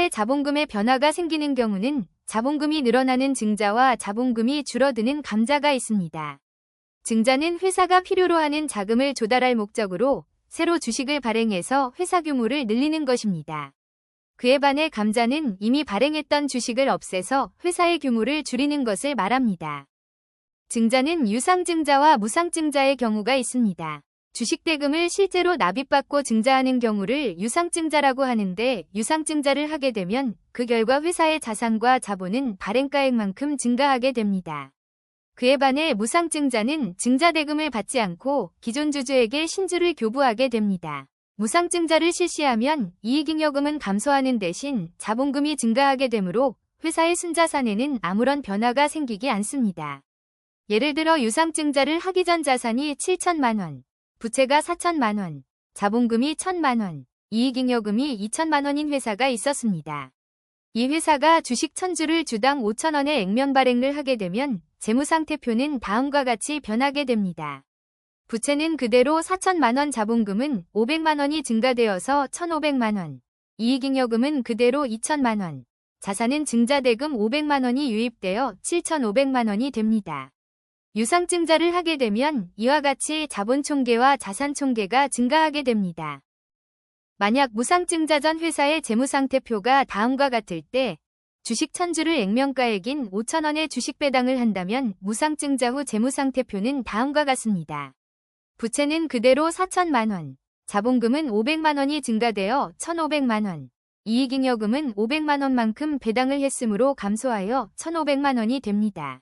회사의 자본금의 변화가 생기는 경우는 자본금이 늘어나는 증자와 자본금이 줄어드는 감자가 있습니다. 증자는 회사가 필요로 하는 자금을 조달할 목적으로 새로 주식을 발행해서 회사 규모를 늘리는 것입니다. 그에 반해 감자는 이미 발행했던 주식을 없애서 회사의 규모를 줄이는 것을 말합니다. 증자는 유상증자와 무상증자의 경우가 있습니다. 주식대금을 실제로 납입받고 증자하는 경우를 유상증자라고 하는데 유상증자를 하게 되면 그 결과 회사의 자산과 자본은 발행가액만큼 증가하게 됩니다. 그에 반해 무상증자는 증자대금을 받지 않고 기존 주주에게 신주를 교부하게 됩니다. 무상증자를 실시하면 이익잉여금은 감소하는 대신 자본금이 증가하게 되므로 회사의 순자산에는 아무런 변화가 생기지 않습니다. 예를 들어 유상증자를 하기 전 자산이 7천만 원, 부채가 4천만 원, 자본금이 1천만 원, 이익잉여금이 2천만 원인 회사가 있었습니다. 이 회사가 주식 1000주를 주당 5천 원의 액면 발행을 하게 되면 재무상태표는 다음과 같이 변하게 됩니다. 부채는 그대로 4천만 원 자본금은 500만 원이 증가되어서 1,500만 원, 이익잉여금은 그대로 2천만 원, 자산은 증자대금 500만 원이 유입되어 7,500만 원이 됩니다. 유상증자를 하게 되면 이와 같이 자본총계와 자산총계가 증가하게 됩니다. 만약 무상증자 전 회사의 재무상태표가 다음과 같을 때 주식 천주를 액면가액인 5천원의 주식 배당을 한다면 무상증자 후 재무상태표는 다음과 같습니다. 부채는 그대로 4천만원, 자본금은 500만원이 증가되어 1,500만원, 이익잉여금은 500만원만큼 배당을 했으므로 감소하여 1,500만원이 됩니다.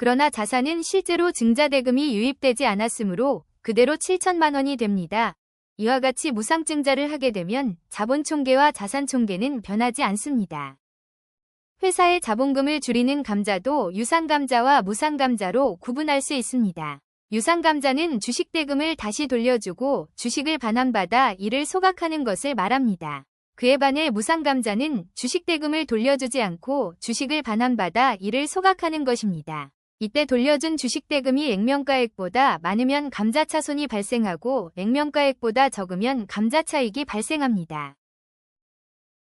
그러나 자산은 실제로 증자대금이 유입되지 않았으므로 그대로 7천만 원이 됩니다. 이와 같이 무상증자를 하게 되면 자본총계와 자산총계는 변하지 않습니다. 회사의 자본금을 줄이는 감자도 유상감자와 무상감자로 구분할 수 있습니다. 유상감자는 주식대금을 다시 돌려주고 주식을 반환받아 이를 소각하는 것을 말합니다. 그에 반해 무상감자는 주식대금을 돌려주지 않고 주식을 반환받아 이를 소각하는 것입니다. 이때 돌려준 주식 대금이 액면가액보다 많으면 감자차손이 발생하고 액면가액보다 적으면 감자차익이 발생합니다.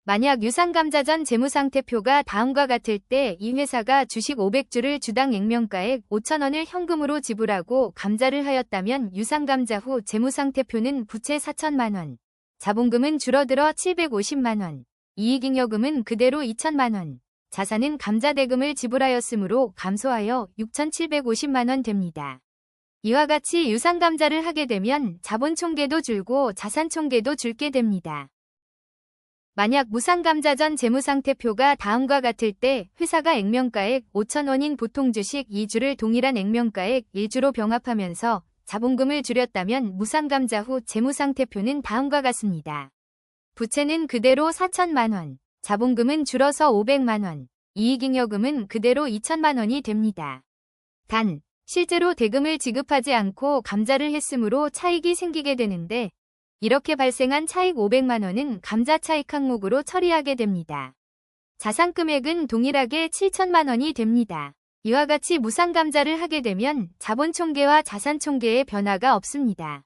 만약 유상감자전 재무상태표가 다음과 같을 때 이 회사가 주식 500주를 주당 액면가액 5천원을 현금으로 지불하고 감자를 하였다면 유상감자 후 재무상태표는 부채 4천만원, 자본금은 줄어들어 750만원, 이익잉여금은 그대로 2천만원, 자산은 감자대금을 지불하였으므로 감소하여 6,750만원 됩니다. 이와 같이 유상감자를 하게 되면 자본총계도 줄고 자산총계도 줄게 됩니다. 만약 무상감자전 재무상태표가 다음과 같을 때 회사가 액면가액 5천원인 보통 주식 2주를 동일한 액면가액 1주로 병합하면서 자본금을 줄였다면 무상감자 후 재무상태표는 다음과 같습니다. 부채는 그대로 4천만원, 자본금은 줄어서 500만 원, 이익잉여금은 그대로 2천만 원이 됩니다. 단, 실제로 대금을 지급하지 않고 감자를 했으므로 차익이 생기게 되는데 이렇게 발생한 차익 500만 원은 감자 차익 항목으로 처리하게 됩니다. 자산 금액은 동일하게 7천만 원이 됩니다. 이와 같이 무상 감자를 하게 되면 자본 총계와 자산 총계의 변화가 없습니다.